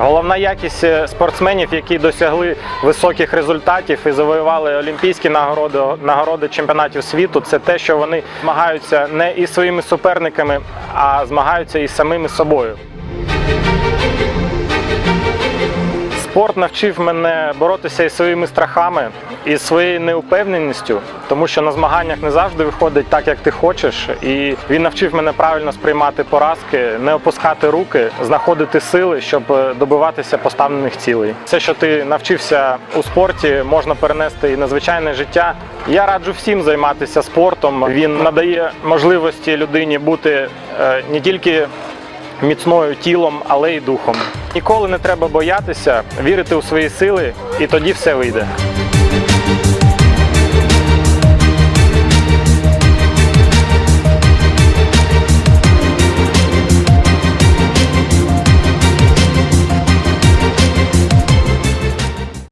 Головна якість е, спортсменів, які досягли високих результатів і завоювали олімпійські нагороди, нагороди чемпіонатів світу, це те, що вони змагаються не із своїми суперниками, а змагаються із самими собою. Спорт навчив мене боротися із своїми страхами і своєю неупевненістю, тому що на змаганнях не завжди виходить так, як ти хочеш. І він навчив мене правильно сприймати поразки, не опускати руки, знаходити сили, щоб е, добиватися поставлених цілей. Все, що ти навчився у спорті, можна перенести і на звичайне життя. Я раджу всім займатися спортом. Він надає можливості людині бути е, не тільки міцною тілом, але й духом. Ніколи не треба боятися, вірити у свої сили, і тоді все вийде.